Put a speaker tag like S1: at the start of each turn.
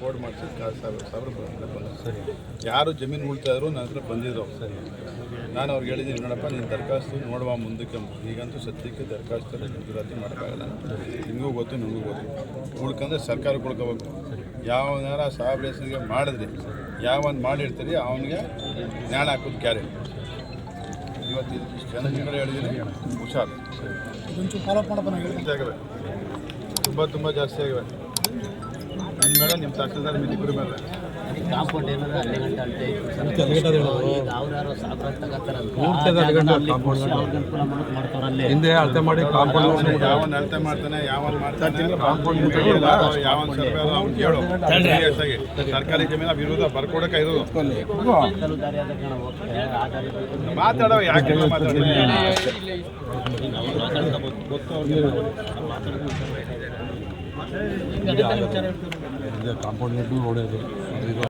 S1: Code ಮಾಡಿಸಿ ಸಾವಿರ ಸಾವಿರ ಸರಿ ಯಾರು ಜಮೀನು ಉಳ್ತಾ ಇದ್ರು ನನ್ನ ಹತ್ರ ಬಂದಿದ್ರು ಸರಿ ನಾನು ಅವ್ರಿಗೆ ಹೇಳಿದ್ದೀನಿ ನೋಡಪ್ಪ ನೀನು ದರಖಾಸ್ತು ನೋಡುವ ಮುಂದಕ್ಕೆ. ಈಗಂತೂ ಸದ್ಯಕ್ಕೆ ದರಖಾಸ್ತಲ್ಲಿ ಗುಜರಾತಿ ಮಾಡೋಕ್ಕಾಗಲ್ಲ ನಿಮಗೂ ಗೊತ್ತು ನಿಮಗೂ ಗೊತ್ತು. ಉಳ್ಕಂದ್ರೆ ಸರ್ಕಾರ ಉಳ್ಕೋಬೇಕು. ಯಾವನಾರ ಸಾಹೇಬ್ ಹೆಸರಿಗೆ ಮಾಡಿದ್ರಿ ಯಾವನ್ ಮಾಡಿರ್ತೀರಿ ಅವನಿಗೆ ನ್ಯಾಣ ಹಾಕೋದು ಕ್ಯಾರೆ. ಇವತ್ತು ಇಷ್ಟು ಜನ ಕಡೆ ಹೇಳಿದ್ದೀನಿ ಹುಷಾರು.
S2: ಫಾಲೋ
S1: ತುಂಬ ತುಂಬ ಜಾಸ್ತಿ ಆಗಿವೆ ನಿಮ್ಮ ಮೇಲೆ ನಿಮ್ಮ
S3: ಕಾಂಪೌಂಡ್ ಏನಂದ್ರೆ ಅಲ್ಲಿ ಗಂಟೆ ಸಾವಿರ ಅನುಕೂಲ ಮಾಡೋದು ಮಾಡ್ತಾರಲ್ಲೇ
S4: ಹಿಂದೆ ಅಳತೆ ಮಾಡಿ ಕಾಂಪೌಂಡ್
S1: ಯಾವನ್ ಅಳತೆ ಮಾಡ್ತಾನೆ ಯಾವನ್ ಮಾಡ್ತಾನೆ ಯಾವನ್ ಸರ್ಕಾರ ಅವ್ನು ಆಗಿ. ಸರ್ಕಾರಿ ಜಮೀನ ವಿರೋಧ ಬರ್ಕೊಡಕ ಇರೋದು. ಮಾತಾಡೋ ಯಾಕೆ ಮಾತಾಡೋ
S3: ಹಿಂಗೆ ಅದೇ ಕಾಂಪೌಂಡ್ ಗಟ್ಟು
S4: ರೋಡ್ ಇದೆ